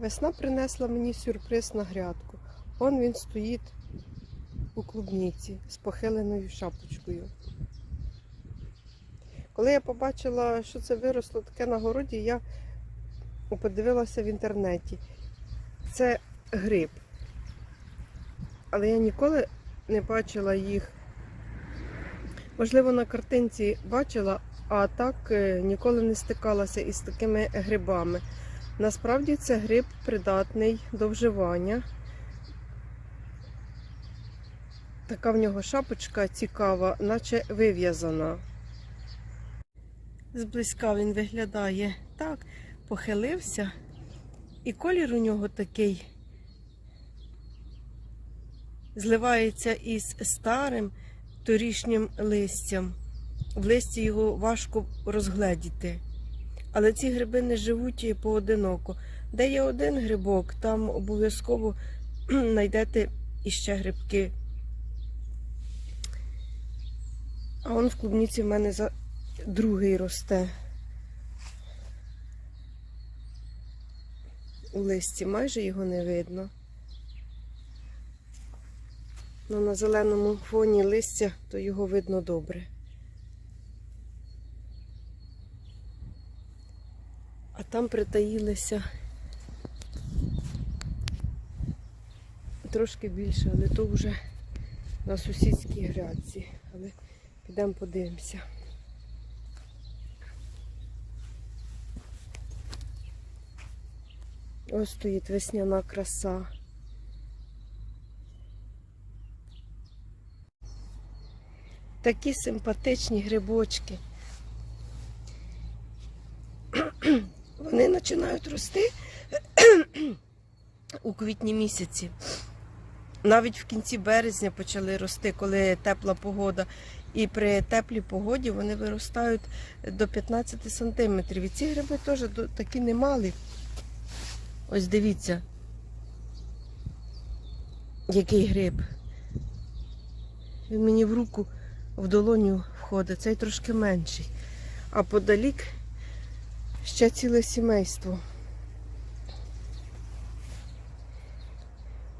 Весна принесла мені сюрприз на грядку. Он він стоїть у клубніці з похиленою шапочкою. Коли я побачила, що це виросло таке на городі, я подивилася в інтернеті. Це гриб. Але я ніколи не бачила їх. Можливо, на картинці бачила, а так е, ніколи не стикалася із такими грибами. Насправді це гриб придатний до вживання. Така в нього шапочка цікава, наче вив'язана. Зблизька він виглядає так, похилився, і колір у нього такий зливається із старим торішнім листям. В листі його важко розгледіти. Але ці гриби не живуть поодиноко. Де є один грибок, там обов'язково знайдете іще грибки. А он в клубніці в мене за другий росте. У листі майже його не видно. Ну, на зеленому фоні листя, то його видно добре. А там притаїлися трошки більше, але то вже на сусідській грядці. Але підемо подивимося. Ось стоїть весняна краса. Такі симпатичні грибочки. Вони починають рости у квітні місяці. Навіть в кінці березня почали рости, коли тепла погода. І при теплій погоді вони виростають до 15 сантиметрів. І ці гриби теж такі немалі. Ось дивіться, який гриб. Він мені в руку, в долоню входить. Цей трошки менший. А подалік ще ціле сімейство.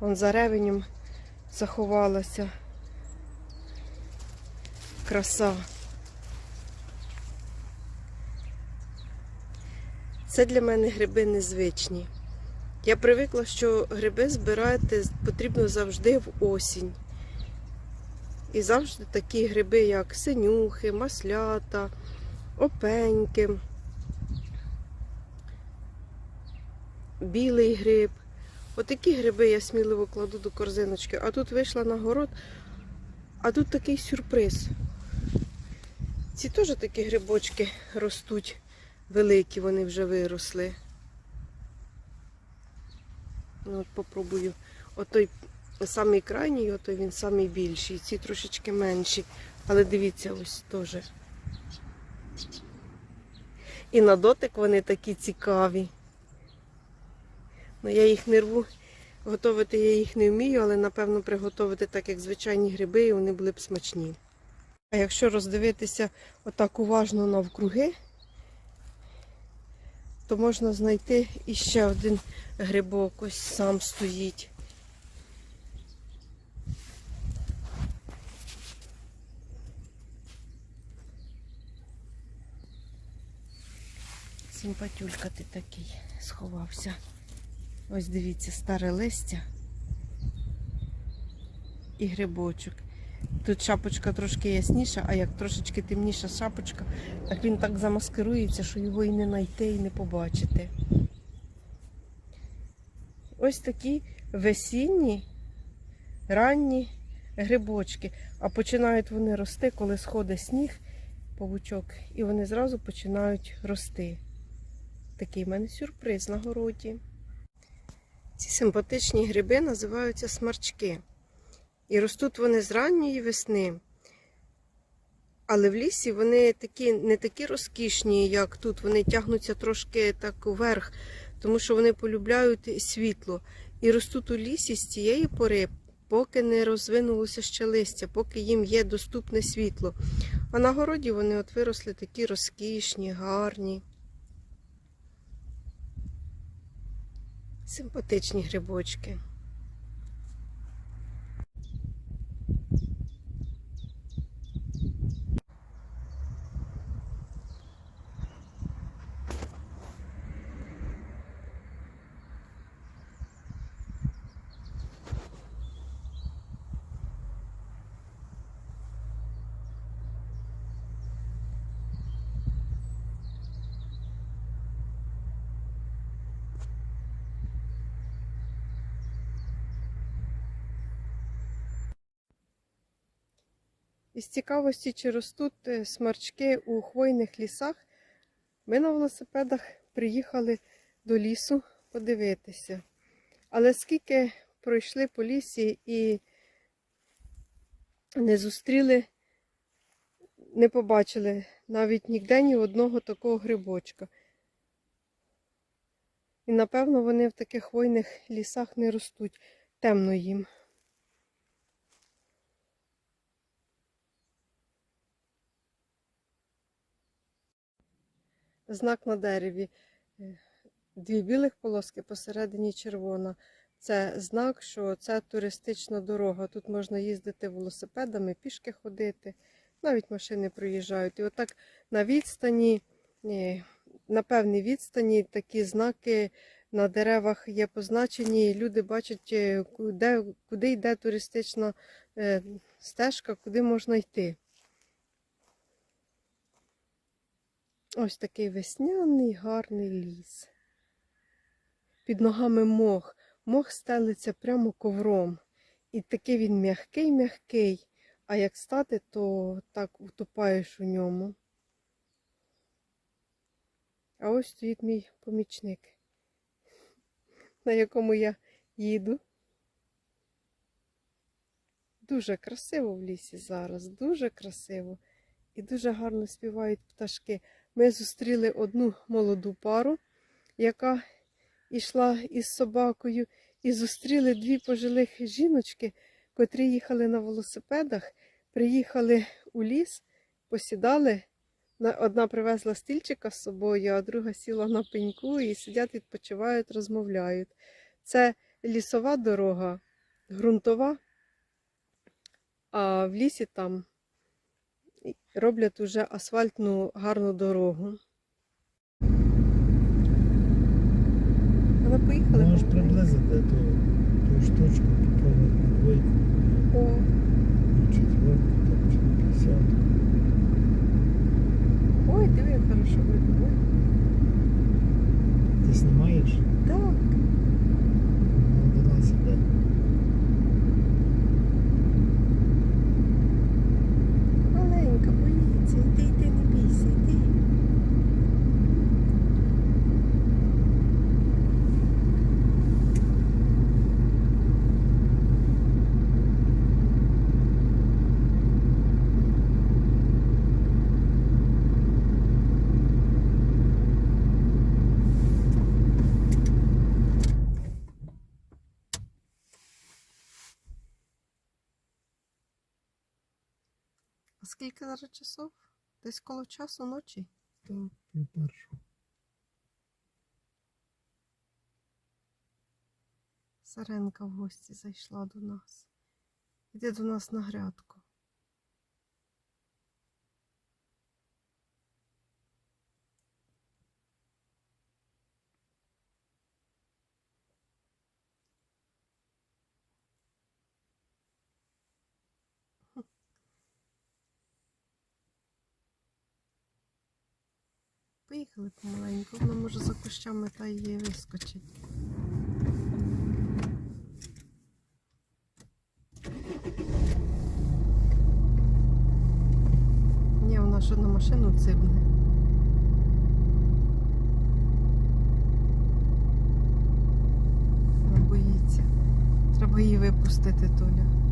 Вон за ревенем заховалася. Краса. Це для мене гриби незвичні. Я привикла, що гриби збирати потрібно завжди в осінь. І завжди такі гриби, як синюхи, маслята, опеньки, білий гриб. Отакі гриби я сміливо кладу до корзиночки. А тут вийшла на город, а тут такий сюрприз. Ці теж такі грибочки ростуть великі, вони вже виросли. Ну, от попробую. Отой самий крайній, отой він самий більший. Ці трошечки менші. Але дивіться, ось теж. І на дотик вони такі цікаві. Ну, я їх не рву. Готовити я їх не вмію, але напевно приготувати так, як звичайні гриби, і вони були б смачні. А якщо роздивитися отак уважно навкруги, то можна знайти іще один грибок, ось сам стоїть. Симпатюлька ти такий сховався. Ось дивіться, старе листя і грибочок. Тут шапочка трошки ясніша, а як трошечки темніша шапочка, так він так замаскирується, що його і не знайти, і не побачити. Ось такі весінні, ранні грибочки. А починають вони рости, коли сходить сніг, павучок, і вони зразу починають рости. Такий в мене сюрприз на городі. Ці симпатичні гриби називаються смарчки. І ростуть вони з ранньої весни. Але в лісі вони такі, не такі розкішні, як тут. Вони тягнуться трошки так вверх, тому що вони полюбляють світло. І ростуть у лісі з цієї пори, поки не розвинулося ще листя, поки їм є доступне світло. А на городі вони от виросли такі розкішні, гарні. Симпатичні грибочки. Із цікавості, чи ростуть е, смарчки у хвойних лісах, ми на велосипедах приїхали до лісу подивитися. Але скільки пройшли по лісі і не зустріли, не побачили навіть ніде ні одного такого грибочка. І напевно вони в таких хвойних лісах не ростуть, темно їм. Знак на дереві. Е, Дві білих полоски посередині червона. Це знак, що це туристична дорога. Тут можна їздити велосипедами, пішки ходити, навіть машини проїжджають. І отак на відстані, е, на певній відстані такі знаки на деревах є позначені. і Люди бачать, е, куди, куди йде туристична стежка, куди можна йти. Ось такий весняний гарний ліс. Під ногами мох. Мох стелиться прямо ковром. І такий він м'який-м'який. А як стати, то так утопаєш у ньому. А ось стоїть мій помічник, на якому я їду. Дуже красиво в лісі зараз, дуже красиво. І дуже гарно співають пташки. Ми зустріли одну молоду пару, яка йшла із собакою, і зустріли дві пожилих жіночки, котрі їхали на велосипедах, приїхали у ліс, посідали. Одна привезла стільчика з собою, а друга сіла на пеньку і сидять, відпочивають, розмовляють. Це лісова дорога, ґрунтова, а в лісі там роблять уже асфальтну гарну дорогу. Але поїхали. Можеш приблизити ту, ту штучку, попробувати на двойку, О, на четверку, там, чи на п'ятдесятку. ой, диви, хорошо видно. Ти знімаєш? Так. Ну, до нас іде. Маленька, боїться. Йди, йди, не бійся, йди. А скільки зараз часов? Десь коло часу ночі. Так, пів першого. Саренка в гості зайшла до нас. Іди до нас на грядку. Поїхали помаленьку, вона може за кущами та її вискочить. Ні, вона ще на машину цибне. Вона боїться. Треба її випустити, Толя.